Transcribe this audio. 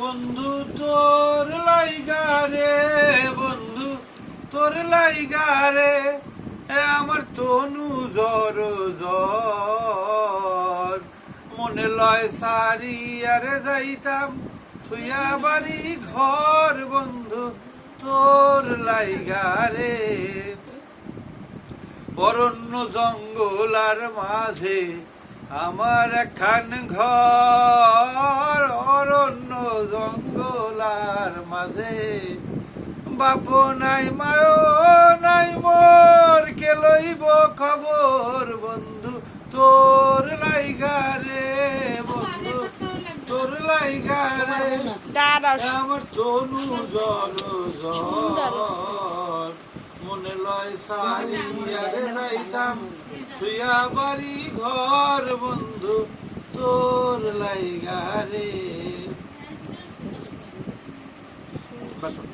বন্ধু তোর লাইগা রে বন্ধু তোর লাইগা রে আমার তনু জ্বর জ্বর। মনে লয় সারি আরে যাইতাম থুইয়া বাড়ি ঘর বন্ধু তোর লাইগা রে। অরণ্য জঙ্গল আর মাঝে আমার একখান ঘর। অরণ্য জঙ্গল আর মাঝে। বাপ নাই মায়ো নাই মোর কে লইব খবর বন্ধু। তোর লাইগা রে বন্ধু তোর লাইগা রে। দাঁড়াও। আমার তনু জল জল। মনে লয় সারি আরে যাইতাম। তুইয়া বাড়ি ঘর বন্ধু তোর লাইগা রে